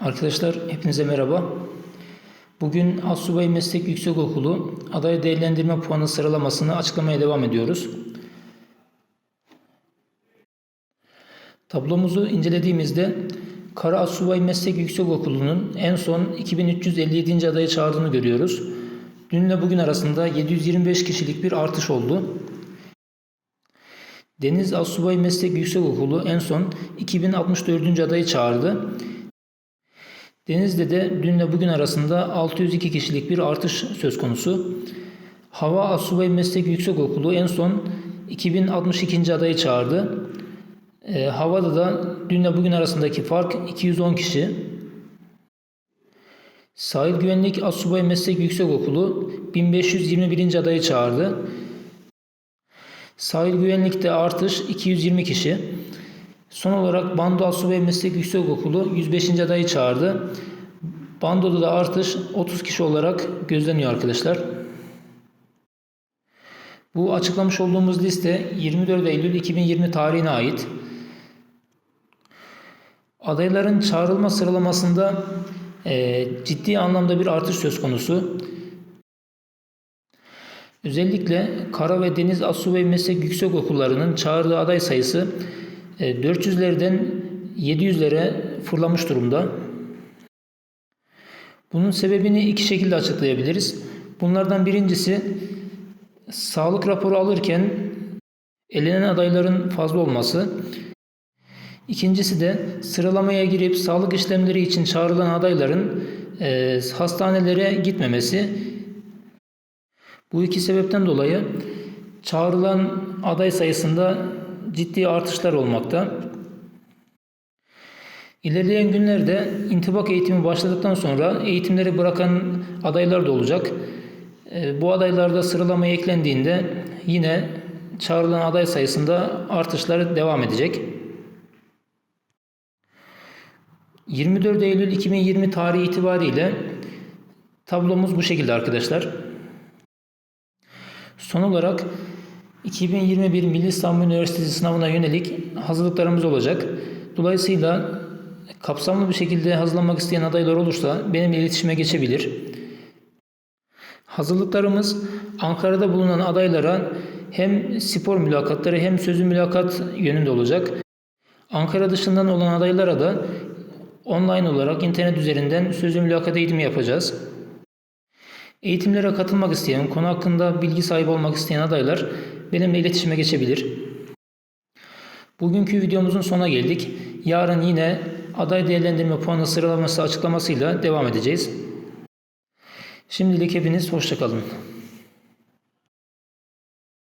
Arkadaşlar hepinize merhaba. Bugün Assubay Meslek Yüksekokulu aday değerlendirme puanı sıralamasını açıklamaya devam ediyoruz. Tablomuzu incelediğimizde Kara Assubay Meslek Yüksekokulu'nun en son 2357. adayı çağırdığını görüyoruz. Dünle bugün arasında 725 kişilik bir artış oldu. Deniz Assubay Meslek Yüksekokulu en son 2064. adayı çağırdı. Denizli'de de dünle bugün arasında 602 kişilik bir artış söz konusu. Hava Asubay Meslek Yüksekokulu en son 2062. adayı çağırdı. E, havada da dünle bugün arasındaki fark 210 kişi. Sahil Güvenlik Asubay Meslek Yüksekokulu 1521. adayı çağırdı. Sahil Güvenlik'te artış 220 kişi. Son olarak Bando Asubay Meslek Yüksekokulu 105. adayı çağırdı. Bando'da da artış 30 kişi olarak gözleniyor arkadaşlar. Bu açıklamış olduğumuz liste 24 Eylül 2020 tarihine ait. Adayların çağrılma sıralamasında e, ciddi anlamda bir artış söz konusu. Özellikle Kara ve Deniz Asubay Meslek Yüksekokullarının çağırdığı aday sayısı 400'lerden 700'lere fırlamış durumda. Bunun sebebini iki şekilde açıklayabiliriz. Bunlardan birincisi sağlık raporu alırken elenen adayların fazla olması. İkincisi de sıralamaya girip sağlık işlemleri için çağrılan adayların e, hastanelere gitmemesi. Bu iki sebepten dolayı çağrılan aday sayısında ciddi artışlar olmakta. İlerleyen günlerde intibak eğitimi başladıktan sonra eğitimleri bırakan adaylar da olacak. E, bu adaylarda sıralamaya eklendiğinde yine çağrılan aday sayısında artışlar devam edecek. 24 Eylül 2020 tarihi itibariyle tablomuz bu şekilde arkadaşlar. Son olarak 2021 Milli Savunma Üniversitesi sınavına yönelik hazırlıklarımız olacak. Dolayısıyla kapsamlı bir şekilde hazırlanmak isteyen adaylar olursa benimle iletişime geçebilir. Hazırlıklarımız Ankara'da bulunan adaylara hem spor mülakatları hem sözlü mülakat yönünde olacak. Ankara dışından olan adaylara da online olarak internet üzerinden sözlü mülakat eğitimi yapacağız. Eğitimlere katılmak isteyen, konu hakkında bilgi sahibi olmak isteyen adaylar benimle iletişime geçebilir. Bugünkü videomuzun sona geldik. Yarın yine aday değerlendirme puanı sıralaması açıklamasıyla devam edeceğiz. Şimdilik hepiniz hoşçakalın.